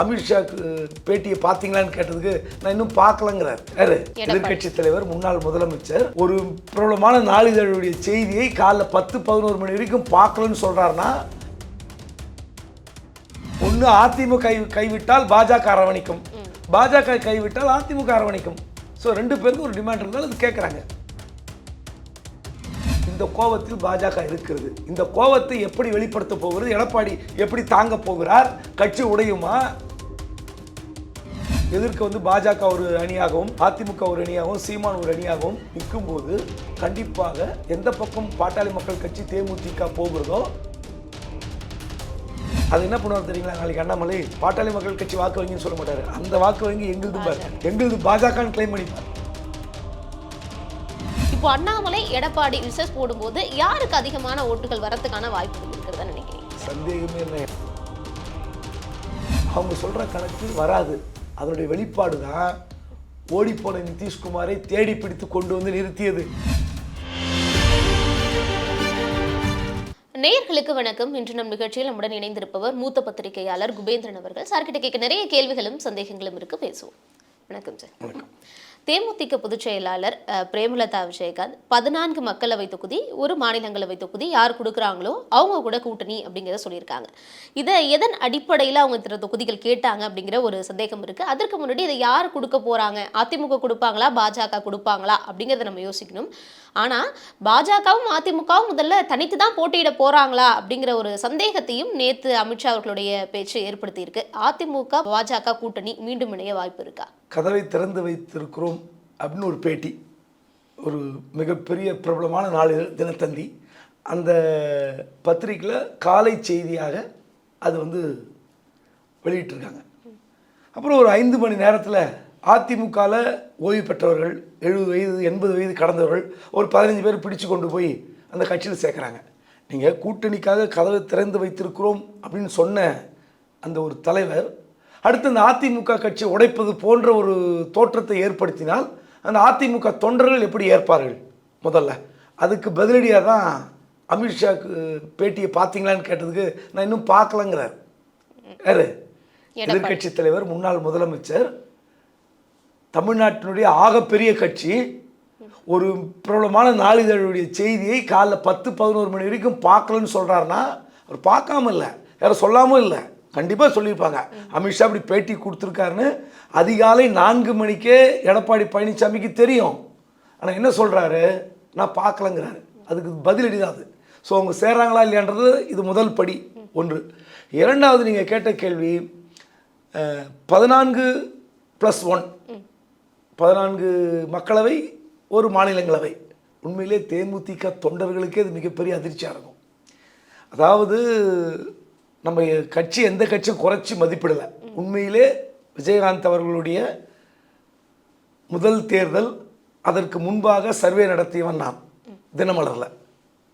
அமித்ஷாக்கு பேட்டியை பார்த்தீங்களான்னு கேட்டதுக்கு நான் இன்னும் பார்க்கலங்கிறார். யாரு? எதிர்கட்சி தலைவர் முன்னாள் முதலமைச்சர். ஒரு பிரபலமான நாளிதழுடைய செய்தியை காலைல பத்து பதினோரு மணி வரைக்கும் பார்க்கலன்னு சொல்றாருன்னா ஒன்று அதிமுக கை கைவிட்டால் பாஜக அரவணைக்கும். பாஜக கைவிட்டால் அதிமுக அரவணைக்கும். ஸோ ரெண்டு பேருக்கும் ஒரு டிமாண்ட் இருந்தாலும் அது கேட்குறாங்க இந்த கோவத்தில் பாஜக இருக்கிறது. இந்த கோவத்தை எப்படி வெளிப்படுத்த போகிறது? எடப்பாடி எப்படி தாங்க போகிறார்? கட்சி உடையுமா? எதிர்க்க வந்து பாஜக ஒரு அணியாகவும் அதிமுக ஒரு அணியாகவும் சீமான் ஒரு அணியாகவும் நிற்கும்போது கண்டிப்பாக எந்த பக்கம் பாட்டாளி மக்கள் கட்சி தேமுதிக போகிறதோ அது என்ன பண்ணுவார் தெரியுங்களா? நாளைக்கு அண்ணாமலை பாட்டாளி மக்கள் கட்சி வாக்கு வங்கின்னு சொல்ல மாட்டாரு. அந்த வாக்கு வங்கி எங்களுது பாரு. எங்களுது பாஜகன்னு கிளைம் பண்ணிப்பார் இப்போ அண்ணாமலை எடப்பாடி விசஸ் போடும்போது யாருக்கு அதிகமான ஓட்டுகள் வரதுக்கான வாய்ப்புகள் இருக்கிறதா நினைக்கிறீங்க? சந்தேகமே இல்லை அவங்க சொல்ற கணக்கு வராது. அதனுடைய வெளிப்பாடு தான் ஓடிப்போன நிதிஷ்குமாரை தேடி பிடித்து கொண்டு வந்து நிறுத்தியது. நேயர்களுக்கு வணக்கம். இன்று நம் நிகழ்ச்சியில் நம்முடன் இணைந்திருப்பவர் மூத்த பத்திரிகையாளர் குபேந்திரன் அவர்கள். சார்கிட்ட கேட்க நிறைய கேள்விகளும் சந்தேகங்களும் இருக்கு. பேசுவோம். வணக்கம் சார். வணக்கம். தேமுதிக பொதுச் செயலாளர் பிரேமலதா விஜயகாந்த் பதினான்கு மக்களவை தொகுதி ஒரு மாநிலங்களவை தொகுதி யார் கொடுக்குறாங்களோ அவங்க கூட கூட்டணி அப்படிங்கிறத சொல்லியிருக்காங்க. இதை எதன் அடிப்படையில் அவங்க இத்தனை தொகுதிகள் கேட்டாங்க அப்படிங்கிற ஒரு சந்தேகம் இருக்கு. அதற்கு முன்னாடி இதை யார் கொடுக்க போறாங்க? அதிமுக கொடுப்பாங்களா? பாஜக கொடுப்பாங்களா? அப்படிங்கிறத நம்ம யோசிக்கணும். ஆனா பாஜகவும் அதிமுகவும் முதல்ல தனித்து தான் போட்டியிட போறாங்களா அப்படிங்கிற ஒரு சந்தேகத்தையும் நேத்து அமித்ஷா அவர்களுடைய பேச்சு ஏற்படுத்தியிருக்கு. அதிமுக பாஜக கூட்டணி மீண்டும் இணைய வாய்ப்பு இருக்கா? கதவை திறந்து வைத்திருக்கிறோம் அப்படின்னு ஒரு பேட்டி. ஒரு மிகப்பெரிய பிரபலமான நாளிதழ் தினத்தந்தி. அந்த பத்திரிக்கையில் காலை செய்தியாக அது வந்து வெளியிட்டிருக்காங்க. அப்புறம் ஒரு ஐந்து மணி நேரத்தில் அதிமுகவில் ஓய்வு பெற்றவர்கள் எழுபது வயது எண்பது வயது கடந்தவர்கள் ஒரு பதினஞ்சு பேர் பிடிச்சு கொண்டு போய் அந்த கட்சியில் சேர்க்குறாங்க. நீங்கள் கூட்டணிக்காக கதவை திறந்து வைத்திருக்கிறோம் அப்படின்னு சொன்ன அந்த ஒரு தலைவர் அடுத்து அந்த அதிமுக கட்சி உடைப்பது போன்ற ஒரு தோற்றத்தை ஏற்படுத்தினால் அந்த அதிமுக தொண்டர்கள் எப்படி ஏற்பார்கள் முதல்ல? அதுக்கு பதிலடியாக தான் அமித்ஷாக்கு பேட்டியை பார்த்தீங்களான்னு கேட்டதுக்கு நான் இன்னும் பார்க்கலங்கிறார். யாரு? எதிர்கட்சி தலைவர் முன்னாள் முதலமைச்சர். தமிழ்நாட்டினுடைய ஆகப்பெரிய கட்சி. ஒரு பிரபலமான நாளிதழுடைய செய்தியை காலைல பத்து பதினோரு மணி வரைக்கும் பார்க்கலன்னு சொல்கிறாருன்னா அவர் பார்க்காம இல்லை. யாரும் சொல்லாமல் இல்லை. கண்டிப்பாக சொல்லியிருப்பாங்க. அமித்ஷா இப்படி பேட்டி கொடுத்துருக்காருன்னு அதிகாலை நான்கு மணிக்கே எடப்பாடி பழனிசாமிக்கு தெரியும். ஆனால் என்ன சொல்கிறாரு நான் பார்க்கலங்கிறாரு. அதுக்கு பதிலடி தான் அது. ஸோ அவங்க சேர்றாங்களா இல்லையான்றது இது முதல் படி ஒன்று. இரண்டாவது நீங்கள் கேட்ட கேள்வி பதினான்கு ப்ளஸ் ஒன் பதினான்கு மக்களவை ஒரு மாநிலங்களவை. உண்மையிலே தேமுதிக தொண்டர்களுக்கே இது மிகப்பெரிய அதிர்ச்சியாக இருக்கும். அதாவது நம்ம கட்சி எந்த கட்சியும் குறைச்சி மதிப்பிடலை. உண்மையிலே விஜயகாந்த் அவர்களுடைய முதல் தேர்தல் அதற்கு முன்பாக சர்வே நடத்தியவன் நான். தினமலரில்.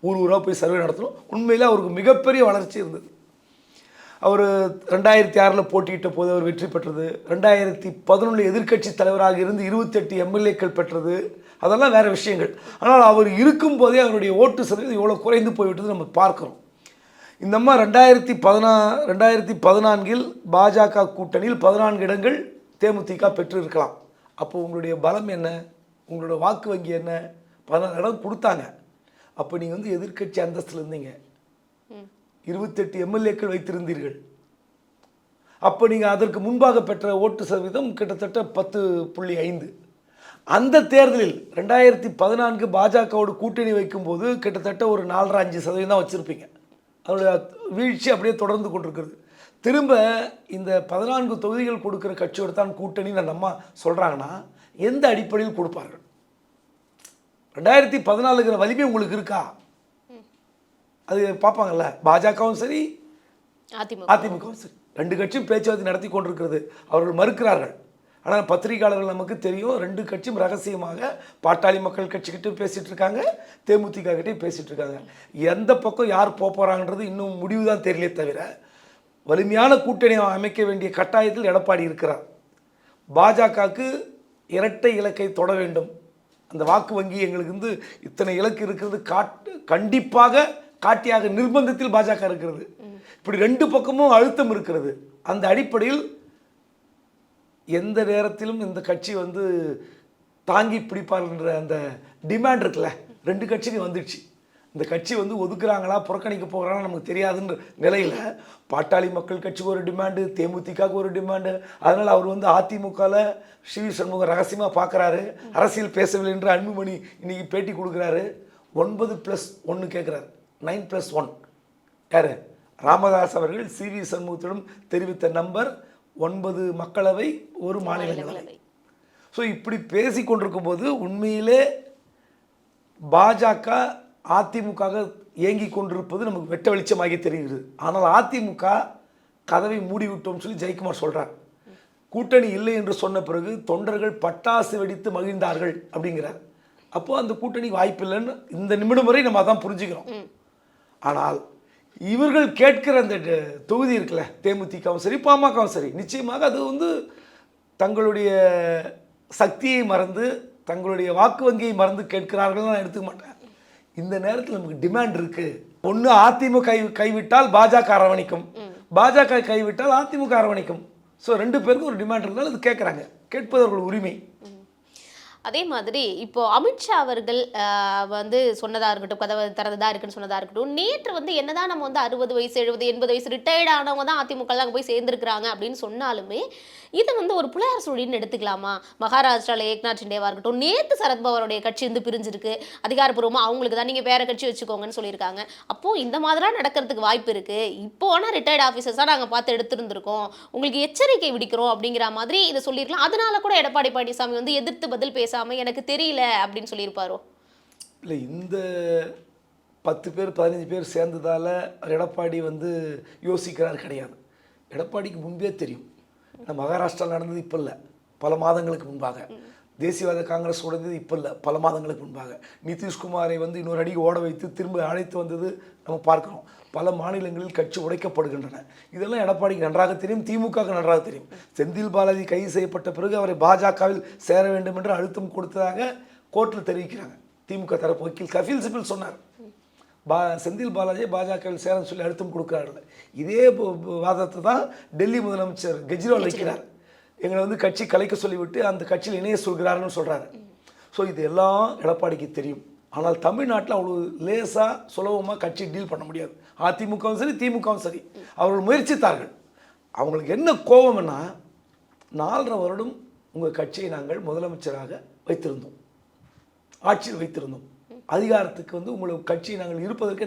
ஊர் ஊராக போய் சர்வே நடத்தணும். உண்மையில் அவருக்கு மிகப்பெரிய வளர்ச்சி இருந்தது. அவர் ரெண்டாயிரத்தி ஆறில் போட்டியிட்ட போது அவர் வெற்றி பெற்றது. ரெண்டாயிரத்தி பதினொன்று எதிர்க்கட்சி தலைவராக இருந்து இருபத்தெட்டு எம்எல்ஏக்கள் பெற்றது. அதெல்லாம் வேறு விஷயங்கள். ஆனால் அவர் இருக்கும்போதே அவருடைய ஓட்டு சதவீதம் இவ்வளோ குறைந்து போய்விட்டது நம்ம பார்க்குறோம். இந்த அம்மா ரெண்டாயிரத்தி பதினா ரெண்டாயிரத்தி பதினான்கில் பாஜக கூட்டணியில் பதினான்கு இடங்கள் தேமுதிக பெற்றிருக்கலாம். அப்போ உங்களுடைய பலம் என்ன? உங்களோட வாக்கு வங்கி என்ன? பதினாறு இடம் கொடுத்தாங்க. அப்போ நீங்கள் வந்து எதிர்க்கட்சி அந்தஸ்தில் இருந்தீங்க. இருபத்தெட்டு எம்எல்ஏக்கள் வைத்திருந்தீர்கள். அப்போ நீங்கள் அதற்கு முன்பாக பெற்ற ஓட்டு சதவீதம் கிட்டத்தட்ட பத்து புள்ளி ஐந்து. அந்த தேர்தலில் ரெண்டாயிரத்தி பதினான்கு பாஜகவோட கூட்டணி வைக்கும்போது கிட்டத்தட்ட ஒரு நாலரை அஞ்சு சதவீதம் தான் வச்சுருப்பீங்க. அதனுடைய வீழ்ச்சி அப்படியே தொடர்ந்து கொண்டிருக்கிறது. திரும்ப இந்த பதினான்கு தொகுதிகள் கொடுக்குற கட்சியோடு தான் கூட்டணின்னு அந்த அம்மா சொல்கிறாங்கன்னா எந்த அடிப்படையில் கொடுப்பார்கள்? ரெண்டாயிரத்தி பதினாலுங்கிற வலிமை உங்களுக்கு இருக்கா? அது பார்ப்பாங்கல்ல பாஜகவும் சரி அதிமுக. அதிமுகவும் சரி. ரெண்டு கட்சியும் பேச்சுவார்த்தை நடத்தி கொண்டிருக்கிறது. அவர்கள் மறுக்கிறார்கள். ஆனால் பத்திரிகையாளர்கள் நமக்கு தெரியும் ரெண்டு கட்சியும் ரகசியமாக பாட்டாளி மக்கள் கட்சிக்கிட்டையும் பேசிகிட்டு இருக்காங்க தேமுதிக கிட்டையும் பேசிகிட்டு இருக்காங்க. எந்த பக்கம் யார் போக போகிறாங்கன்றது இன்னும் முடிவு தான் தெரியலே தவிர வலிமையான கூட்டணி அமைக்க வேண்டிய கட்டாயத்தில் எடப்பாடி இருக்கிறார். பாஜகவுக்கு இரட்டை இலக்கை தொட வேண்டும். அந்த வாக்கு வங்கி எங்களுக்கு வந்து இத்தனை இலக்கு இருக்கிறது காட்டு கண்டிப்பாக காட்டியாக நிர்பந்தத்தில் பாஜக இருக்கிறது. இப்படி ரெண்டு பக்கமும் அழுத்தம் இருக்கிறது. அந்த அடிப்படையில் எந்த நேரத்திலும் இந்த கட்சி வந்து தாங்கி பிடிப்பார்ன்ற அந்த டிமாண்ட் இருக்குல்ல? ரெண்டு கட்சிக்கு வந்துடுச்சு. இந்த கட்சி வந்து ஒதுக்குறாங்களா புறக்கணிக்க போகிறாங்களா நமக்கு தெரியாதுன்ற நிலையில் பாட்டாளி மக்கள் கட்சிக்கு ஒரு டிமாண்டு தேமுதிகவுக்கு ஒரு டிமாண்டு அதனால் அவர் வந்து அதிமுகவில் ஸ்ரீ சண்முகம் ரகசியமாக பார்க்குறாரு அரசியல் பேசவில்லை என்று அன்புமணி இன்றைக்கி பேட்டி கொடுக்குறாரு. ஒன்பது ப்ளஸ் ஒன்று கேட்குறாரு நைன் ப்ளஸ் ஒன் யார்? ராமதாஸ் அவர்கள் சி வி சண்முகத்திடம் தெரிவித்த நம்பர் ஒன்பது மக்களவை ஒரு மாநிலங்களவை. ஸோ இப்படி பேசி கொண்டிருக்கும் போது உண்மையிலே பாஜக அதிமுக ஏங்கி கொண்டிருப்பது நமக்கு வெட்ட வெளிச்சமாகி தெரிகிறது. ஆனால் அதிமுக கதவை மூடிவிட்டோம்னு சொல்லி ஜெயக்குமார் சொல்றார். கூட்டணி இல்லை என்று சொன்ன பிறகு தொண்டர்கள் பட்டாசு வெடித்து மகிழ்ந்தார்கள் அப்படிங்கிறார். அப்போ அந்த கூட்டணி வாய்ப்பில்லைன்னு இந்த நிமிடம் வரை நம்ம அதான் புரிஞ்சுக்கிறோம். ஆனால் இவர்கள் கேட்கிற அந்த தொகுதி இருக்குல்ல தேமுதிகவும் சரி பாமகவும் சரி நிச்சயமாக அது வந்து தங்களுடைய சக்தியை மறந்து தங்களுடைய வாக்கு வங்கியை மறந்து கேட்கிறார்கள் நான் எடுத்துக்க மாட்டேன். இந்த நேரத்தில் நமக்கு டிமாண்ட் இருக்கு. ஒன்று அதிமுக கை கைவிட்டால் பாஜக அரவணைக்கும். பாஜக கைவிட்டால் அதிமுக அரவணைக்கும். ஸோ ரெண்டு பேருக்கும் ஒரு டிமாண்ட் இருந்தாலும் அது கேட்குறாங்க. கேட்பது அவர்கள் உரிமை. அதே மாதிரி இப்போ அமித்ஷா அவர்கள் வந்து சொன்னதாக இருக்கட்டும் கதவை திறந்ததாக இருக்குன்னு சொன்னதாக இருக்கட்டும் நேற்று வந்து என்னதான் நம்ம வந்து அறுபது வயசு எழுபது எண்பது வயசு ரிட்டையர்ட் ஆனவங்க தான் அதிமுக அங்கே போய் சேர்ந்துருக்கிறாங்க அப்படின்னு சொன்னாலுமே இதை வந்து ஒரு புலையார் சுழின்னு எடுத்துக்கலாமா? மகாராஷ்டிரால ஏக்நாத் ஷிண்டேவா இருக்கட்டும் நேற்று சரத்பவருடைய கட்சி வந்து பிரிஞ்சிருக்கு. அதிகாரப்பூர்வமா அவங்களுக்கு தான் நீங்க வேற கட்சி வச்சுக்கோங்கன்னு சொல்லியிருக்காங்க. அப்போ இந்த மாதிரிலாம் நடக்கிறதுக்கு வாய்ப்பு இருக்கு. இப்போ ஆனால் ரிட்டையர்ட் ஆஃபீஸர்ஸாக நாங்கள் பார்த்து எடுத்திருந்திருக்கோம். உங்களுக்கு எச்சரிக்கை விடுக்கிறோம் அப்படிங்கிற மாதிரி இதை சொல்லியிருக்கலாம். அதனால கூட எடப்பாடி பழனிசாமி வந்து எதிர்த்து பதில் பேசாம எனக்கு தெரியல அப்படின்னு சொல்லியிருப்பாரோ? இல்லை இந்த பத்து பேர் பதினஞ்சு பேர் சேர்ந்ததால் எடப்பாடி வந்து யோசிக்கிறார் கிடையாது. எடப்பாடிக்கு முன்பே தெரியும். இந்த மகாராஷ்டிரா நடந்தது இப்போ இல்லை. பல மாதங்களுக்கு முன்பாக. தேசியவாத காங்கிரஸ் உடைந்தது இப்போ இல்லை. பல மாதங்களுக்கு முன்பாக. நிதிஷ்குமாரை வந்து இன்னொரு அடி ஓட வைத்து திரும்ப அழைத்து வந்தது நம்ம பார்க்குறோம். பல மாநிலங்களில் கட்சி உடைக்கப்படுகின்றன. இதெல்லாம் எடப்பாடிக்கு நன்றாக தெரியும் திமுகவுக்கு நன்றாக தெரியும். செந்தில் பாலாஜி கைது செய்யப்பட்ட பிறகு அவரை பாஜகவில் சேர வேண்டும் என்று அழுத்தம் கொடுத்ததாக கோர்ட்டில் தெரிவிக்கிறாங்க. திமுக தரப்பு வக்கீல் கபில் சிபில் சொன்னார். பா செந்தில் பாலாஜியை பாஜகவில் சேரன்னு சொல்லி அழுத்தம் கொடுக்குறார்கள். இதே வாதத்தை தான் டெல்லி முதலமைச்சர் கெஜ்ரிவால் வைக்கிறார். எங்களை வந்து கட்சி கலைக்க சொல்லிவிட்டு அந்த கட்சியில் இணைய சொல்கிறாருன்னு சொல்கிறாரு ஸோ இது எல்லாம் எடப்பாடிக்கு தெரியும். ஆனால் தமிழ்நாட்டில் அவ்வளோ லேசாக சுலபமாக கட்சி டீல் பண்ண முடியாது. அதிமுகவும் சரி திமுகவும் சரி. அவர்கள் முயற்சித்தார்கள். அவங்களுக்கு என்ன கோபம்னா நாலரை வருடம் உங்கள் கட்சியை நாங்கள் முதலமைச்சராக வைத்திருந்தோம். ஆட்சியில் வைத்திருந்தோம். அதிகாரத்துக்கு வந்து உங்களுக்கு கட்சி நாங்கள் இருப்பதற்கு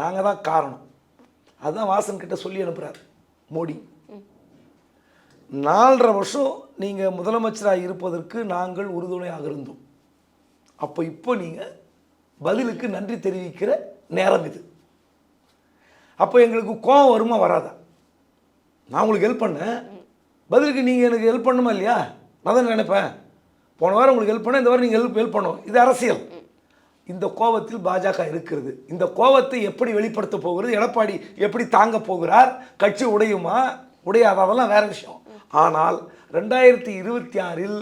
நாங்கள் தான் காரணம். அதுதான் வாசன் கிட்ட சொல்லி அனுப்புகிறார் மோடி. நாலரை வருஷம் நீங்கள் முதலமைச்சராக இருப்பதற்கு நாங்கள் உறுதுணையாக இருந்தோம். அப்போ இப்போ நீங்கள் பதிலுக்கு நன்றி தெரிவிக்கிற நேரம் இது. அப்போ எங்களுக்கு கோபம் வருமா வராதா? நான் உங்களுக்கு ஹெல்ப் பண்ணேன். பதிலுக்கு நீங்கள் எனக்கு ஹெல்ப் பண்ணுமா இல்லையா? நான் தான் நினைப்பேன். போன வாரம் உங்களுக்கு ஹெல்ப் பண்ணேன் இந்த வாரம் நீங்கள் ஹெல்ப் ஹெல்ப் பண்ணணும் இது அரசியல். இந்த கோபத்தில் பாஜக இருக்கிறது. இந்த கோபத்தை எப்படி வெளிப்படுத்த போகிறது எடப்பாடி எப்படி தாங்க போகிறார் கட்சி உடையுமா உடையாதாவெல்லாம் வேற விஷயம். ஆனால் ரெண்டாயிரத்தி இருபத்தி ஆறில்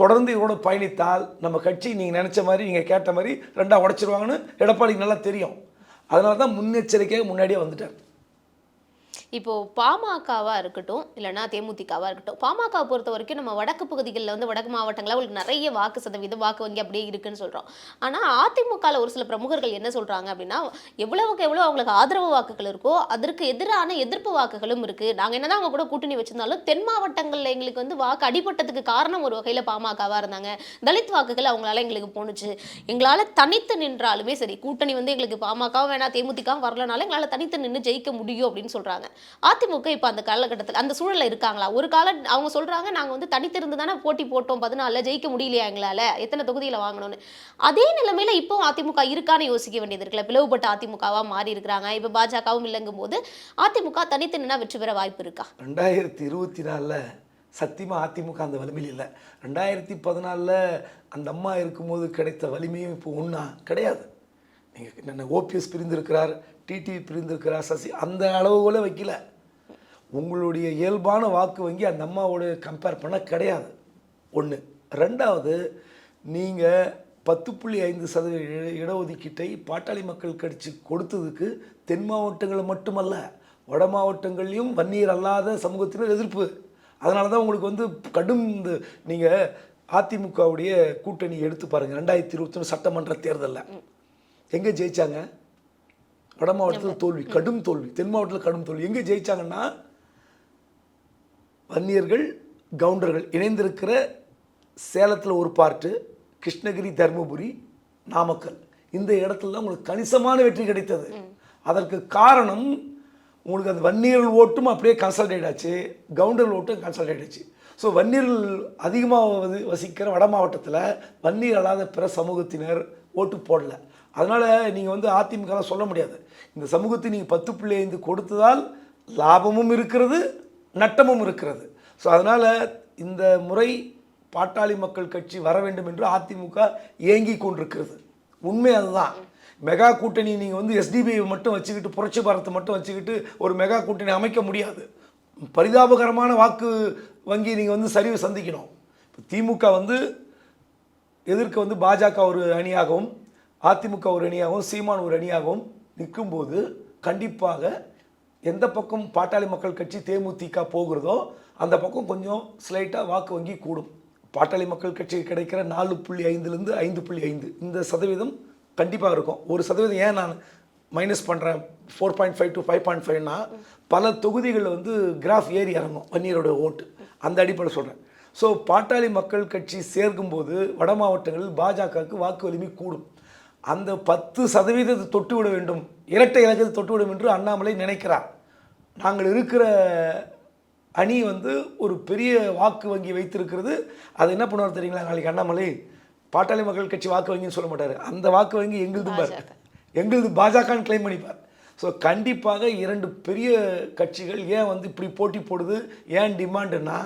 தொடர்ந்து இவரோட பயணித்தால் நம்ம கட்சி நீங்கள் நினச்ச மாதிரி நீங்கள் கேட்ட மாதிரி ரெண்டாக உடச்சிருவாங்கன்னு எடப்பாடிக்கு நல்லா தெரியும். அதனால தான் முன்னெச்சரிக்கையாக முன்னாடியே வந்துட்டார். இப்போது பாமகவாக இருக்கட்டும் இல்லைன்னா தேமுதிகவாக இருக்கட்டும் பாமக பொறுத்த வரைக்கும் நம்ம வடக்கு பகுதிகளில் வந்து வடக்கு மாவட்டங்களில் அவங்களுக்கு நிறைய வாக்கு சதவீதம் வாக்கு வங்கி அப்படியே இருக்குன்னு சொல்கிறோம் ஆனால் அதிமுகவில் ஒரு சில பிரமுகர்கள் என்ன சொல்கிறாங்க அப்படின்னா எவ்வளவுக்கு எவ்வளோ அவங்களுக்கு ஆதரவு வாக்குகள் இருக்கோ அதற்கு எதிரான எதிர்ப்பு வாக்குகளும் இருக்குது நாங்கள் என்னதான் அவங்க கூட கூட்டணி வச்சிருந்தாலும் தென் மாவட்டங்களில் எங்களுக்கு வந்து வாக்கு அடிபட்டதுக்கு காரணம் ஒரு வகையில் பாமகவாக இருந்தாங்க. தலித் வாக்குகள் அவங்களால எங்களுக்கு போணுச்சு. எங்களால் தனித்து நின்றாலுமே சரி கூட்டணி வந்து எங்களுக்கு பாமகவும் வேணாம் தேமுதிகவும் வரலனால எங்களால் தனித்து நின்று ஜெயிக்க முடியும் அப்படின்னு சொல்கிறாங்க அதிமுக இப்போ அந்த காலகட்டத்தில் அந்த சூழலில் இருக்காங்களா? ஒரு கால அவங்க சொல்றாங்க நாங்கள் வந்து தனித்திருந்து தானே போட்டி போட்டோம் பதினாலில் ஜெயிக்க முடியலையா எங்களால? எத்தனை தொகுதியில் வாங்கணும்னு. அதே நிலைமையில் இப்போ அதிமுக இருக்கான்னு யோசிக்க வேண்டியது இருக்குல்ல. பிளவுபட்ட அதிமுகவாக மாறி இருக்கிறாங்க. இப்போ பாஜகவும் இல்லைங்கும் போது அதிமுக தனித்து நின்னா வெற்றி பெற வாய்ப்பு இருக்கா? ரெண்டாயிரத்தி இருபத்தி நாலில் சத்தியமாக அதிமுக அந்த வலிமையில் இல்லை. ரெண்டாயிரத்தி பதினாலில் அந்த அம்மா இருக்கும்போது கிடைத்த வலிமையும் இப்போ ஒன்றா கிடையாது. நீங்கள் என்ன ஓபிஎஸ் பிரிந்திருக்கிறார் டிடிவி பிரிந்திருக்கிறார் சசி. அந்த அளவுகோல வைக்கல. உங்களுடைய இயல்பான வாக்கு வங்கி அந்த அம்மாவோட கம்பேர் பண்ண கிடையாது. ஒன்று ரெண்டாவது நீங்கள் பத்து புள்ளி ஐந்து சதவீத இட- இடஒதுக்கீட்டை பாட்டாளி மக்கள் கட்சி கொடுத்ததுக்கு தென் மாவட்டங்கள் மட்டுமல்ல வட மாவட்டங்கள்லையும் வன்னியர் அல்லாத சமூகத்தினர் எதிர்ப்பு. அதனால தான் உங்களுக்கு வந்து கடும் இந்த நீங்கள் அதிமுகவுடைய கூட்டணி எடுத்து பாருங்கள் ரெண்டாயிரத்தி இருபத்தொன்று சட்டமன்ற தேர்தலில். எங்கே ஜெயித்தாங்க வட மாவட்டத்தில் தோல்வி கடும் தோல்வி தென் மாவட்டத்தில் கடும் தோல்வி. எங்கே ஜெயிச்சாங்கன்னா வன்னியர்கள் கவுண்டர்கள் இணைந்திருக்கிற சேலத்தில் ஒரு பார்ட்டு கிருஷ்ணகிரி தருமபுரி நாமக்கல். இந்த இடத்துல தான் உங்களுக்கு கணிசமான வெற்றி கிடைத்தது. அதற்கு காரணம் உங்களுக்கு அந்த வன்னியர்கள் ஓட்டும் அப்படியே கன்சல்டேட் ஆச்சு கவுண்டர்கள் ஓட்டும் கன்சல்டேட் ஆச்சு. ஸோ வன்னியர்கள் அதிகமாக வசி- வசிக்கிற வட மாவட்டத்தில் வன்னியர் அல்லாத பிற சமூகத்தினர் ஓட்டு போடல. அதனால் நீங்கள் வந்து அதிமுகலாம் சொல்ல முடியாது. இந்த சமூகத்தை நீங்கள் பத்து புள்ளி ஐந்து கொடுத்ததால் லாபமும் இருக்கிறது நட்டமும் இருக்கிறது. ஸோ அதனால் இந்த முறை பாட்டாளி மக்கள் கட்சி வர வேண்டும் என்று அதிமுக ஏங்கி கொண்டிருக்கிறது. உண்மை அதுதான். மெகா கூட்டணி நீங்கள் வந்து எஸ்டிபிஐ மட்டும் வச்சுக்கிட்டு புரட்சி பாரத்தை மட்டும் வச்சுக்கிட்டு ஒரு மெகா கூட்டணி அமைக்க முடியாது. பரிதாபகரமான வாக்கு வங்கி நீங்கள் வந்து சரிவு சந்திக்கணும். இப்போ திமுக வந்து எதிர்க்க வந்து பாஜக ஒரு அணியாகவும் அதிமுக ஒரு அணியாகவும் சீமான் ஒரு அணியாகவும் நிற்கும்போது கண்டிப்பாக எந்த பக்கம் பாட்டாளி மக்கள் கட்சி தேமுதிக போகிறதோ அந்த பக்கம் கொஞ்சம் ஸ்லைட்டாக வாக்கு வங்கி கூடும். பாட்டாளி மக்கள் கட்சிக்கு கிடைக்கிற நாலு புள்ளி ஐந்துலேருந்து ஐந்து புள்ளி ஐந்து இந்த சதவீதம் கண்டிப்பாக இருக்கும். ஒரு சதவீதம் ஏன் நான் மைனஸ் பண்ணுறேன் four point five to five point ஃபைவ்னா பல தொகுதிகளில் வந்து கிராஃப் ஏறி இறங்கும் வன்னியரோட ஓட்டு. அந்த அடிப்படையில் சொல்கிறேன் ஸோ பாட்டாளி மக்கள் கட்சி சேர்க்கும்போது வட மாவட்டங்களில் பாஜகவுக்கு வாக்கு வலிமை கூடும். அந்த பத்து சதவீதத்தை தொட்டு விட வேண்டும். இரட்டை இலக்கத்தை தொட்டு விடும் என்று அண்ணாமலை நினைக்கிறார். நாங்கள் இருக்கிற அணி வந்து ஒரு பெரிய வாக்கு வங்கி வைத்திருக்கிறது. அது என்ன பண்ணுவார் தெரியுங்களா? நாளைக்கு அண்ணாமலை பாட்டாளி மக்கள் கட்சி வாக்கு வங்கின்னு சொல்ல மாட்டார். அந்த வாக்கு வங்கி எங்களுது பார். எங்களுது பாஜகன்னு கிளைம் பண்ணிப்பார். ஸோ கண்டிப்பாக இரண்டு பெரிய கட்சிகள் ஏன் வந்து இப்படி போட்டி போடுது? ஏன் டிமாண்டுன்னா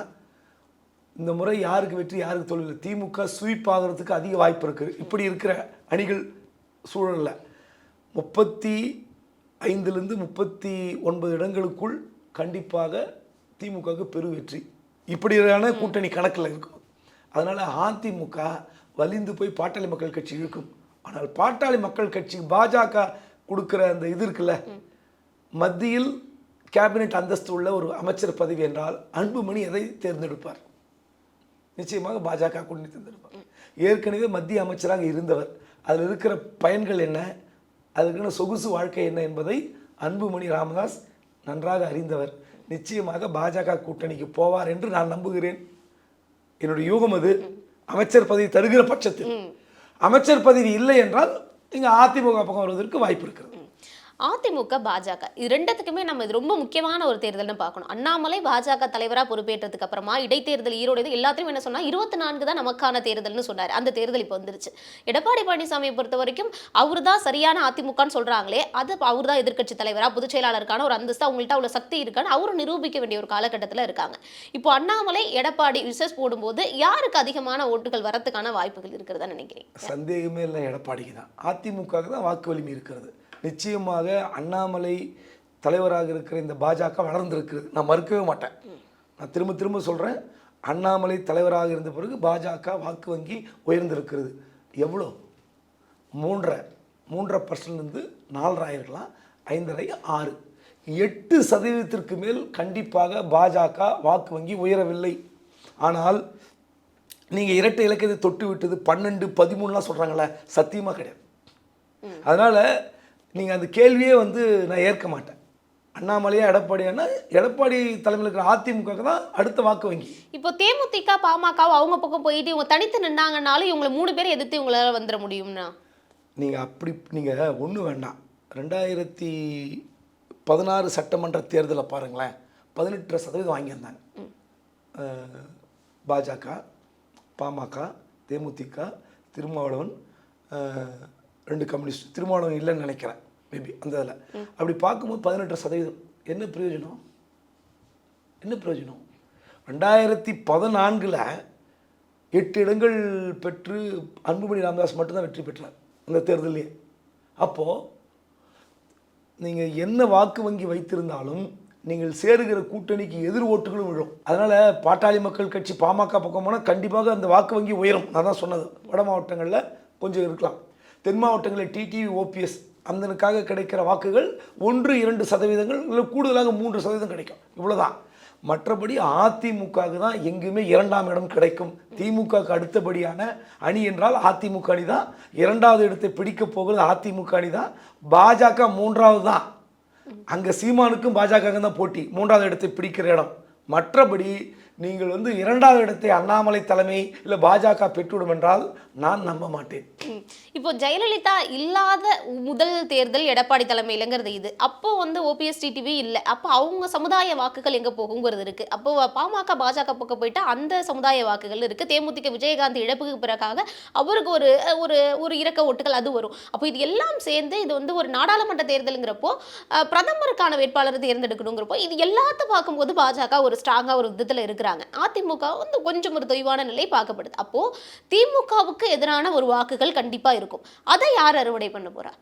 இந்த முறை யாருக்கு வெற்றி யாருக்கு தோல்வி. திமுக ஸ்வீப் ஆகிறதுக்கு அதிக வாய்ப்பு இருக்குது இப்படி இருக்கிற அணிகள் சூழலில். முப்பத்தி ஐந்துலேருந்து முப்பத்தி ஒன்பது இடங்களுக்குள் கண்டிப்பாக திமுகவுக்கு பெரு வெற்றி. இப்படியான கூட்டணி கணக்கில் இருக்கும். அதனால் அதிமுக வலிந்து போய் பாட்டாளி மக்கள் கட்சி இருக்கும் ஆனால் பாட்டாளி மக்கள் கட்சி பாஜக கொடுக்குற அந்த இது இருக்குல்ல மத்தியில் கேபினெட் அந்தஸ்து உள்ள ஒரு அமைச்சர் பதவி என்றால் அன்புமணி எதை தேர்ந்தெடுப்பார்? நிச்சயமாக பாஜக கூட்டணி தேர்ந்தெடுப்பார். ஏற்கனவே மத்திய அமைச்சராக இருந்தவர். அதில் இருக்கிற பயன்கள் என்ன? அதுக்கான சொகுசு வாழ்க்கை என்ன என்பதை அன்புமணி ராமதாஸ் நன்றாக அறிந்தவர். நிச்சயமாக பாஜக கூட்டணிக்கு போவார் என்று நான் நம்புகிறேன். என்னுடைய யூகம் அது. அமைச்சர் பதவி தருகிற பட்சத்தில். அமைச்சர் பதவி இல்லை என்றால் இங்கே அதிமுக பக்கம் வருவதற்கு வாய்ப்பு இருக்கிறது. அதிமுக பாஜக. இது ரெண்டுத்துக்குமே நம்ம இது ரொம்ப முக்கியமான ஒரு தேர்தல்னு பார்க்கணும். அண்ணாமலை பாஜக தலைவராக பொறுப்பேற்றதுக்கு அப்புறமா இடைத்தேர்தல் ஈரோடு இது எல்லாத்தையும் என்ன சொன்னால் இருபத்தி நான்கு தான் நமக்கான தேர்தல்னு சொன்னார். அந்த தேர்தல் இப்போ வந்துருச்சு. எடப்பாடி பழனிசாமியை பொறுத்த வரைக்கும் அவர் தான் சரியான அதிமுகன்னு சொல்கிறாங்களே அது அவர் தான் எதிர்கட்சி தலைவராக பொதுச் செயலாளருக்கான ஒரு அந்தஸ்து அவங்கள்ட்ட அவ்வளோ சக்தி இருக்கான்னு அவரும் நிரூபிக்க வேண்டிய ஒரு காலகட்டத்தில் இருக்காங்க. இப்போ அண்ணாமலை எடப்பாடி விசஸ் போடும்போது யாருக்கு அதிகமான ஓட்டுகள் வரத்துக்கான வாய்ப்புகள் இருக்கிறதா நினைக்கிறேன் சந்தேகமே இல்லை எடப்பாடிக்கு தான். அதிமுக தான் வாக்கு வலிமை இருக்கிறது. நிச்சயமாக அண்ணாமலை தலைவராக இருக்கிற இந்த பாஜக வளர்ந்திருக்கிறது நான் மறுக்கவே மாட்டேன். நான் திரும்ப திரும்ப சொல்கிறேன் அண்ணாமலை தலைவராக இருந்த பிறகு பாஜக வாக்கு வங்கி உயர்ந்திருக்கிறது. எவ்வளோ? மூன்றரை. மூன்றரை பர்சன்ட்லேருந்து நாலரை ஆயிருக்கலாம். ஐந்தரை ஆறு. எட்டு சதவீதத்திற்கு மேல் கண்டிப்பாக பாஜக வாக்கு வங்கி உயரவில்லை. ஆனால் நீங்கள் இரட்டை இலக்கத்தை தொட்டு விட்டது பன்னெண்டு பதிமூணுலாம் சொல்கிறாங்களே சத்தியமாக கிடையாது. அதனால் நீங்கள் அந்த கேள்வியே வந்து நான் ஏற்க மாட்டேன். அண்ணாமலையா எடப்பாடியானா எடப்பாடி தலைமையில் இருக்கிற அதிமுக தான் அடுத்த வாக்கு வங்கி. இப்போ தேமுதிக பாமக அவங்க பக்கம் போயிட்டு இவங்க தனித்து நின்னாங்கனாலும் இவங்களை மூணு பேரை எதிர்த்து இவங்களால வந்துட முடியும்னா? நீங்கள் அப்படி நீங்கள் ஒன்றும் வேண்டாம். ரெண்டாயிரத்தி பதினாறு சட்டமன்ற தேர்தலை பாருங்களேன். பதினெட்டு சதவீதம் வாங்கியிருந்தாங்க. பாஜக பாமக தேமுதிக திருமாவளவன் ரெண்டு கம்யூனிஸ்ட். திருமாவளவன் இல்லைன்னு நினைக்கிறேன். மேபி அந்த இதில். அப்படி பார்க்கும்போது பதினெட்டு சதவீதம். என்ன பிரயோஜனம்? என்ன பிரயோஜனம்? ரெண்டாயிரத்தி பதினான்கில் எட்டு இடங்கள் பெற்று அன்புமணி ராமதாஸ் மட்டும்தான் வெற்றி பெற்றார் அந்த தேர்தலே அப்போது நீங்கள் என்ன வாக்கு வங்கி வைத்திருந்தாலும் நீங்கள் சேருகிற கூட்டணிக்கு எதிர் ஓட்டுகளும் விழும். அதனால் பாட்டாளி மக்கள் கட்சி பாமக பக்கம் போனால் கண்டிப்பாக அந்த வாக்கு வங்கி உயரும். நான் தான் சொன்னது. வட மாவட்டங்களில் கொஞ்சம் இருக்கலாம். தென் மாவட்டங்களில் டிடிவி ஓபிஎஸ் அந்தனுக்காக கிடைக்கிற வாக்குகள் ஒன்று இரண்டு சதவீதங்கள் இல்லை கூடுதலாக மூன்று சதவீதம் கிடைக்கும். இவ்வளோதான் மற்றபடி அதிமுகவுக்கு தான் எங்கேயுமே இரண்டாம் இடம் கிடைக்கும். திமுகவுக்கு அடுத்தபடியான அணி என்றால் அதிமுக அணி தான். இரண்டாவது இடத்தை பிடிக்க போகிறது அதிமுக அணி தான். பாஜக மூன்றாவது தான். அங்கே சீமானுக்கும் பாஜக தான் போட்டி. மூன்றாவது இடத்தை பிடிக்கிற இடம். மற்றபடி நீங்கள் வந்து இரண்டாவது இடத்தை அண்ணாமலை தலைமை இல்லை பாஜக பெற்றுவிடும் என்றால் நான் நம்ப மாட்டேன். இப்போ ஜெயலலிதா இல்லாத முதல் தேர்தல் எடப்பாடி தலைமையிலங்கிறது இது. அப்போ வந்து ஓபிஎஸ் டிடிவி இல்லை. அப்போ அவங்க சமுதாய வாக்குகள் எங்கே போகுங்கிறது இருக்கு. அப்போ பாமக பாஜக பக்கம் போயிட்டா அந்த சமுதாய வாக்குகள் இருக்கு. தேமுதிக விஜயகாந்த் இழப்புக்கு பிறகாக அவருக்கு ஒரு ஒரு ஒரு இறக்க ஓட்டுகள் அது வரும். அப்போ இது எல்லாம் சேர்ந்து இது வந்து ஒரு நாடாளுமன்ற தேர்தலுங்கிறப்போ பிரதமருக்கான வேட்பாளரை தேர்ந்தெடுக்கணுங்கிறப்போ இது எல்லாத்தையும் பார்க்கும்போது பாஜக ஒரு ஸ்ட்ராங்காக ஒரு விதத்துல இருக்கிறாங்க அதிமுக வந்து கொஞ்சம் ஒரு தொய்வான நிலை பார்க்கப்படுது. அப்போ திமுகவுக்கு எதிரான ஒரு வாக்குகள் கண்டிப்பா இருக்கும். அதை யார் அறுவடை பண்ண போறா?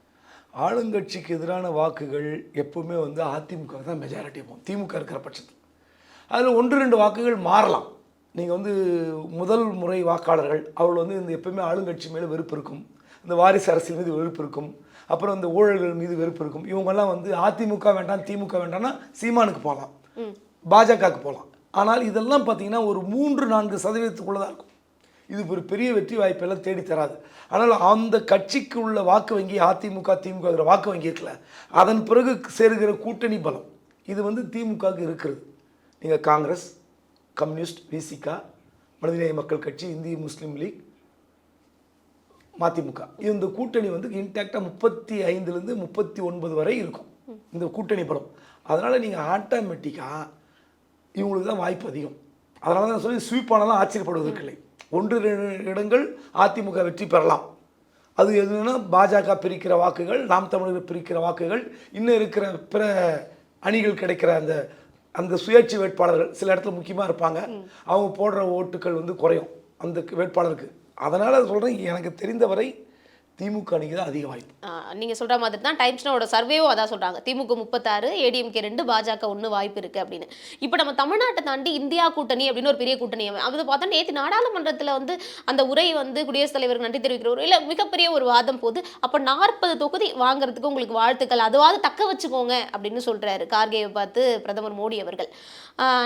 ஆளுங்கட்சிக்கு எதிரான வாக்குகள் எப்பவுமே வந்து அதிமுக தான் மெஜாரிட்டி போகும். திமுக இருக்கிற பட்சத்தில். அதில் ஒன்று ரெண்டு வாக்குகள் மாறலாம். நீங்கள் வந்து முதல் முறை வாக்காளர்கள் அவர்கள் வந்து இந்த எப்பவுமே ஆளுங்கட்சி மேலே வெறுப்பு இருக்கும். இந்த வாரிசு அரசியல் மீது வெறுப்பு இருக்கும். அப்புறம் இந்த ஊழல்கள் மீது வெறுப்பு இருக்கும். இவங்கெல்லாம் வந்து அதிமுக வேண்டாம் திமுக வேண்டாம்னா சீமானுக்கு போகலாம். பாஜகவுக்கு போகலாம். ஆனால் இதெல்லாம் பார்த்தீங்கன்னா ஒரு மூன்று நான்கு சதவீதத்துக்குள்ளே தான் இருக்கும். இது ஒரு பெரிய வெற்றி வாய்ப்பெல்லாம் தேடி தராது. ஆனால் அந்த கட்சிக்கு உள்ள வாக்கு வங்கி அதிமுக திமுக வாக்கு வங்கி இருக்கல அதன் பிறகு சேருகிற கூட்டணி பலம் இது வந்து திமுகவுக்கு இருக்கிறது. நீங்கள் காங்கிரஸ் கம்யூனிஸ்ட் விசிகா மனிதநேய மக்கள் கட்சி இந்திய முஸ்லீம் லீக் மதிமுக. இந்த கூட்டணி வந்து இன்டாக்டாக முப்பத்தி ஐந்துலேருந்து முப்பத்தி ஒன்பது வரை இருக்கும். இந்த கூட்டணி பலம். அதனால் நீங்கள் ஆட்டோமேட்டிக்காக இவங்களுக்கு தான் வாய்ப்பு அதிகம். அதனால தான் சொல்லி ஸ்வீப் ஆனாலும் ஆச்சரியப்படுவதற்கு இல்லை ஒன்று ரெண்டு இடங்கள் அதிமுக வெற்றி பெறலாம். அது எதுனா பாஜக பிரிக்கிற வாக்குகள் நாம் தமிழர் பிரிக்கிற வாக்குகள் இன்னும் இருக்கிற பிற அணிகள் கிடைக்கிற அந்த அந்த சுயேட்சை வேட்பாளர்கள் சில இடத்துல முக்கியமாக இருப்பாங்க. அவங்க போடுற ஓட்டுகள் வந்து குறையும் அந்த வேட்பாளருக்கு. அதனால் சொல்கிறேன் எனக்கு தெரிந்தவரை திமுக அணிக்கு தான் அதிக வாய்ப்பு. நீங்க சொல்ற மாதிரி தான் டைம்ஸ்னோட சர்வேவும் அதான் சொல்றாங்க. திமுக முப்பத்தாறு ஏடிஎம்கே ரெண்டு பாஜக ஒன்று வாய்ப்பு இருக்கு அப்படின்னு. இப்போ நம்ம தமிழ்நாட்டை தாண்டி இந்தியா கூட்டணி அப்படின்னு ஒரு பெரிய கூட்டணி அமை- அது பார்த்தா நேற்று நாடாளுமன்றத்தில் வந்து அந்த உரை வந்து குடியரசுத் தலைவருக்கு நன்றி தெரிவிக்கிற ஒரு இல்லை மிகப்பெரிய ஒரு வாதம் போது அப்போ நாற்பது தொகுதி வாங்குறதுக்கு உங்களுக்கு வாழ்த்துக்கள். அதுவாவது தக்க வச்சுக்கோங்க அப்படின்னு சொல்றாரு கார்கேவை பார்த்து பிரதமர் மோடி அவர்கள்.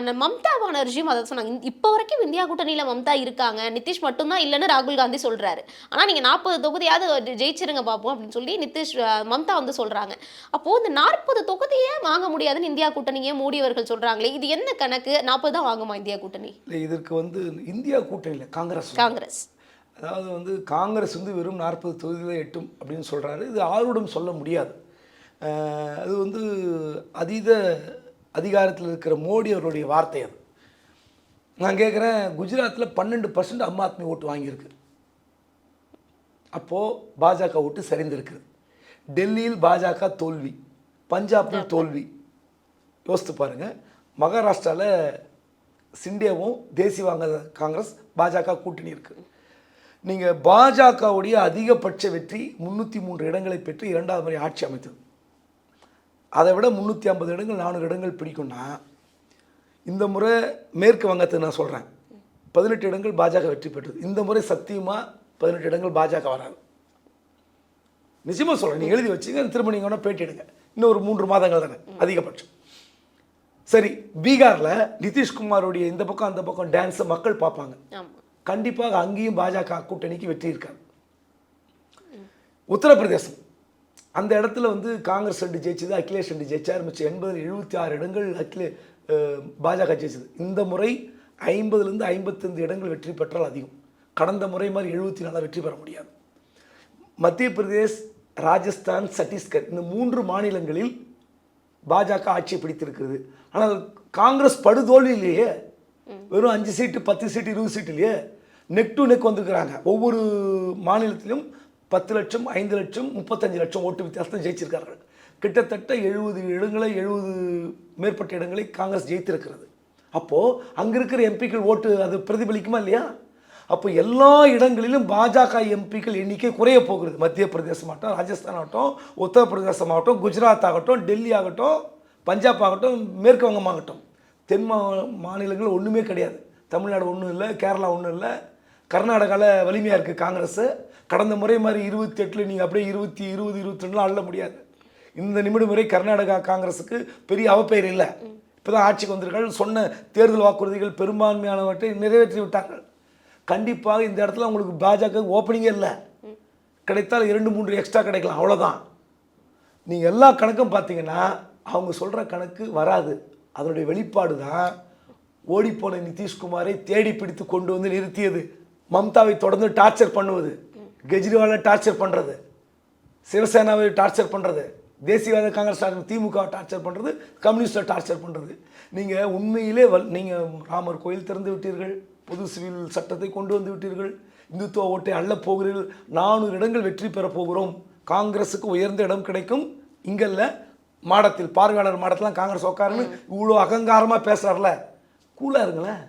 நம்ம மம்தா பானர்ஜியும் அதை சொன்னாங்க. இப்போ வரைக்கும் இந்தியா கூட்டணியில் மம்தா இருக்காங்க. நிதிஷ் மட்டும்தான் இல்லைன்னு ராகுல் காந்தி சொல்கிறாரு ஆனால் நீங்கள் நாற்பது தொகுதியாவது ஜெயிச்சிருங்க பார்ப்போம் அப்படின்னு சொல்லி நிதிஷ் மம்தா வந்து சொல்றாங்க. அப்போ இந்த நாற்பது தொகுதியே வாங்க முடியாதுன்னு இந்தியா கூட்டணியே மோடி அவர்கள் சொல்றாங்களே இது என்ன கணக்கு? நாற்பது தான் வாங்குமா இந்தியா கூட்டணி? இல்லை இதற்கு வந்து இந்தியா கூட்டணியில் காங்கிரஸ் காங்கிரஸ். அதாவது வந்து காங்கிரஸ் வந்து வெறும் நாற்பது தொகுதியில் எட்டும் அப்படின்னு சொல்கிறாரு இது ஆர்வடம் சொல்ல முடியாது. அது வந்து அதீத அதிகாரத்தில் இருக்கிற மோடி அவருடைய வார்த்தை அது. நான் கேட்குறேன் குஜராத்தில் பன்னெண்டு பர்சன்ட் அம் ஆத்மி ஓட்டு வாங்கியிருக்கு. அப்போது பாஜக ஓட்டு சரிந்திருக்குது. டெல்லியில் பாஜக தோல்வி பஞ்சாபில் தோல்வி. யோசித்து பாருங்கள் மகாராஷ்டிராவில் சிண்டேவும் தேசியவாங்க காங்கிரஸ் பாஜக கூட்டணி இருக்குது நீங்கள் பாஜகவுடைய அதிகபட்ச வெற்றி முந்நூற்றி மூன்று இடங்களை பெற்று இரண்டாவது முறை ஆட்சி அமைத்தது. அதை விட முந்நூற்றி ஐம்பது இடங்கள் நானூறு இடங்கள் பிடிக்கும்னா இந்த முறை மேற்கு வங்கத்தை நான் சொல்கிறேன் பதினெட்டு இடங்கள் பாஜக வெற்றி பெற்றது. இந்த முறை சத்தியமாக பதினெட்டு இடங்கள் பாஜக வராது நிச்சயமாக சொல்கிறேன் நீங்கள் எழுதி வச்சுங்க திரும்ப நீங்கள் வேணால் பேட்டி எடுங்க. இன்னும் ஒரு மூன்று மாதங்கள் தானே அதிகபட்சம். சரி பீகாரில் நிதிஷ்குமாருடைய இந்த பக்கம் அந்த பக்கம் டான்ஸை மக்கள் பார்ப்பாங்க. கண்டிப்பாக அங்கேயும் பாஜக கூட்டணிக்கு வெற்றி இருக்காது. உத்தரப்பிரதேசம். அந்த இடத்துல வந்து காங்கிரஸ் ரெண்டு ஜெயிச்சது அகிலேஷ் ரெண்டு ஜெயிச்சார் மிச்சம் எண்பது எழுபத்தி ஆறு இடங்கள் அகிலே பாஜக ஜெயிச்சது. இந்த முறை ஐம்பதுலேருந்து ஐம்பத்தைந்து இடங்கள் வெற்றி பெற்றால் அதிகம். கடந்த முறை மாதிரி எழுபத்தி நாலாக வெற்றி பெற முடியாது. மத்திய பிரதேஷ் ராஜஸ்தான் சத்தீஸ்கர் இந்த மூன்று மாநிலங்களில் பாஜக ஆட்சியை பிடித்திருக்கிறது. ஆனால் காங்கிரஸ் படுதோல்வியிலேயே வெறும் அஞ்சு சீட்டு பத்து சீட்டு இருபது சீட்டுலையே நெக் டு நெக் வந்திருக்கிறாங்க. ஒவ்வொரு மாநிலத்திலும் பத்து லட்சம் ஐந்து லட்சம் முப்பத்தஞ்சு லட்சம் ஓட்டு வித்தியாசத்தை ஜெயிச்சிருக்கார்கள். கிட்டத்தட்ட எழுபது இடங்களை எழுபது மேற்பட்ட இடங்களை காங்கிரஸ் ஜெயித்திருக்கிறது. அப்போது அங்கே இருக்கிற எம்பிக்கள் ஓட்டு அது பிரதிபலிக்குமா இல்லையா? அப்போ எல்லா இடங்களிலும் பாஜக எம்பிக்கள் எண்ணிக்கை குறைய போகிறது. மத்திய பிரதேசம் ஆகட்டும் ராஜஸ்தான் ஆகட்டும் உத்தரப்பிரதேசம் ஆகட்டும் குஜராத் ஆகட்டும் டெல்லி ஆகட்டும் பஞ்சாப் ஆகட்டும் மேற்கு வங்கம் ஆகட்டும். தென் மா மாநிலங்கள் ஒன்றுமே கிடையாது. தமிழ்நாடு ஒன்றும் இல்லை கேரளா ஒன்றும் இல்லை. கர்நாடகாவில் வலிமையாக இருக்குது காங்கிரஸ். கடந்த முறை மாதிரி இருபத்தி எட்டில் நீங்கள் அப்படியே இருபத்தி இருபது இருபத்தி ரெண்டுலாம் அள்ள முடியாது. இந்த நிமிடம் வரை கர்நாடகா காங்கிரஸுக்கு பெரிய அவப்பெயர் இல்லை. இப்போ தான் ஆட்சிக்கு வந்திருக்கார்கள் சொன்ன தேர்தல் வாக்குறுதிகள் பெரும்பான்மையானவற்றை நிறைவேற்றி விட்டார்கள். கண்டிப்பாக இந்த இடத்துல உங்களுக்கு பாஜக ஓப்பனிங்கே இல்லை. கிடைத்தால் இரண்டு மூன்று எக்ஸ்ட்ரா கிடைக்கலாம். அவ்வளோதான் நீங்கள் எல்லா கணக்கும் பார்த்தீங்கன்னா அவங்க சொல்கிற கணக்கு வராது. அதனுடைய வெளிப்பாடு தான் ஓடிப்போன நிதிஷ்குமாரை தேடி பிடித்து கொண்டு வந்து நிறுத்தியது. மம்தாவை தொடர்ந்து டார்ச்சர் பண்ணுவது. கெஜ்ரிவாலை டார்ச்சர் பண்ணுறது சிவசேனாவை டார்ச்சர் பண்ணுறது தேசியவாத காங்கிரஸ் டார்ச்சர் திமுகவை டார்ச்சர் பண்ணுறது கம்யூனிஸ்டை டார்ச்சர் பண்ணுறது நீங்கள் உண்மையிலே வல் நீங்கள் ராமர் கோயில் திறந்து விட்டீர்கள். பொது சிவில் சட்டத்தை கொண்டு வந்து விட்டீர்கள். இந்துத்துவ ஓட்டை அள்ளப் போகிறீர்கள். நானூறு இடங்கள் வெற்றி பெறப் போகிறோம். காங்கிரஸுக்கு உயர்ந்த இடம் கிடைக்கும். இங்கல்ல மாடத்தில் பார்வையாளர் மாடத்தில் காங்கிரஸ் உட்காருன்னு இவ்வளோ அகங்காரமாக பேசுகிறார்ல கூலாக இருங்களேன்.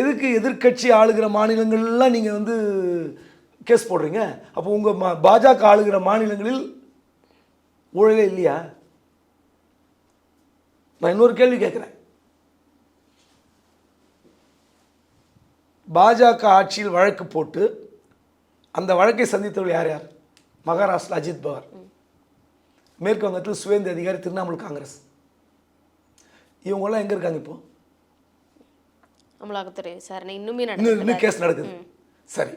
எதுக்கு எதிர்க்கட்சி ஆளுகிற மாநிலங்கள்லாம் நீங்கள் வந்து கேஸ் போடுறீங்க? அப்போ உங்கள் மா பாஜக ஆளுகிற மாநிலங்களில் ஊழலே இல்லையா? நான் இன்னொரு கேள்வி கேட்குறேன். பாஜக ஆட்சியில் வழக்கு போட்டு அந்த வழக்கை சந்தித்தவர்கள் யார் யார்? மகாராஷ்டிரா அஜித் பவார். மேற்கு வங்கத்தில் சுவேந்து அதிகாரி திரிணாமுல் காங்கிரஸ். இவங்கெல்லாம் எங்கே இருக்காங்க இப்போ? அமலாக்கத்துறை விசாரணை இன்னுமே இன்னும் கேஸ் நடக்குது. சரி.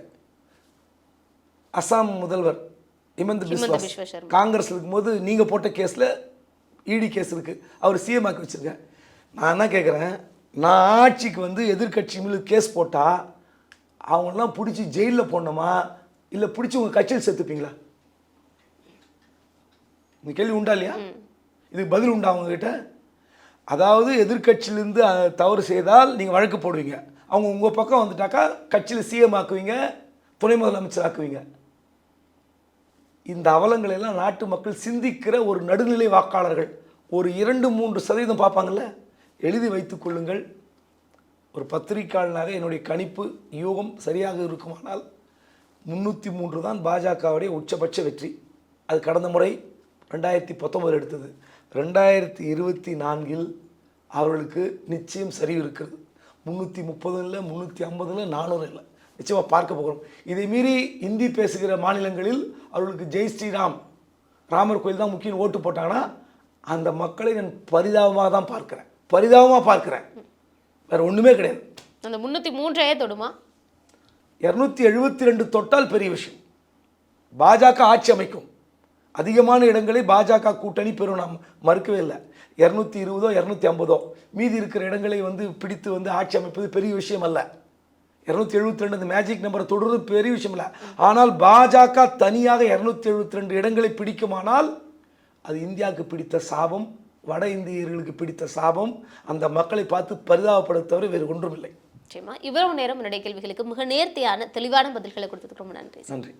அசாம் முதல்வர் ஹிமந்த் பிஸ்வாஸ். காங்கிரஸ் இருக்கும்போது நீங்கள் போட்ட கேஸில் இடி கேஸ் இருக்குது அவர் சிஎம் ஆக்கி வச்சிருக்கேன் நான் என்ன கேட்குறேன் நான் ஆட்சிக்கு வந்து எதிர்க்கட்சி மேலே கேஸ் போட்டால் அவங்களெலாம் பிடிச்சி ஜெயிலில் போடணுமா? இல்லை பிடிச்சி உங்கள் கட்சியில் சேர்த்துப்பீங்களா? இந்த கேள்வி உண்டா இல்லையா? இதுக்கு பதில் உண்டா அவங்கக்கிட்ட அதாவது எதிர்க்கட்சியிலேருந்து அஹ், தவறு செய்தால் நீங்கள் வழக்கு போடுவீங்க. அவங்க உங்கள் பக்கம் வந்துட்டாக்கா கட்சியில் சிஎம் ஆக்குவீங்க துணை முதலமைச்சர் ஆக்குவீங்க. இந்த அவலங்களை எல்லாம் நாட்டு மக்கள் சிந்திக்கிற ஒரு நடுநிலை வாக்காளர்கள். ஒரு இரண்டு மூன்று சதவீதம் பார்ப்பாங்கல்ல? எழுதி வைத்துக் கொள்ளுங்கள். ஒரு பத்திரிக்கையாளனாக என்னுடைய கணிப்பு யூகம் சரியாக இருக்குமானால் முந்நூற்றி மூன்று தான் பாஜகவுடைய உச்சபட்ச வெற்றி. அது கடந்த முறை ரெண்டாயிரத்தி பத்தொம்பதில் எடுத்தது. ரெண்டாயிரத்தி இருபத்தி நான்கில் அவர்களுக்கு நிச்சயம் சரி இருக்கிறது. முந்நூற்றி முப்பதும் இல்லை முந்நூற்றி ஐம்பதும் இல்லை நானூறு இல்லை. நிச்சயமாக பார்க்க போகிறோம். இதை மீறி இந்தி பேசுகிற மாநிலங்களில் அவர்களுக்கு ஜெய் ஸ்ரீராம் ராமர் கோயில் தான் முக்கியம் ஓட்டு போட்டாங்கன்னா அந்த மக்களை நான் பரிதாபமாக தான் பார்க்குறேன். பரிதாபமாக பார்க்குறேன். வேற ஒன்றுமே கிடையாது. அந்த முன்னூத்தி மூன்றையே தொடுமா? இரநூத்தி எழுபத்தி ரெண்டு தொட்டால் பெரிய விஷயம். பாஜக ஆட்சி அமைக்கும். அதிகமான இடங்களை பாஜக கூட்டணி பெறும் நாம் மறுக்கவே இல்லை. இரநூத்தி இருபதோ இரநூத்தி ஐம்பதோ. மீதி இருக்கிற இடங்களை வந்து பிடித்து வந்து ஆட்சி அமைப்பது பெரிய விஷயம் அல்ல. இரநூத்தி எழுபத்தி ரெண்டு அந்த மேஜிக் நம்பரை தொடர்றது பெரிய விஷயம் இல்லை. ஆனால் பாஜக தனியாக இரநூத்தி எழுபத்தி ரெண்டு இடங்களை பிடிக்குமானால் அது இந்தியாவுக்கு பிடித்த சாபம். வட இந்தியர்களுக்கு பிடித்த சாபம் அந்த மக்களை பார்த்து பரிதாபப்படுத்த தவிர வேறு ஒன்றும் இல்லை நிச்சயமா. இவ்வளவு நேரம் என்னுடைய கேள்விகளுக்கு மிக நேர்த்தியான தெளிவான பதில்களை கொடுத்ததுக்கு ரொம்ப நன்றி. நன்றி.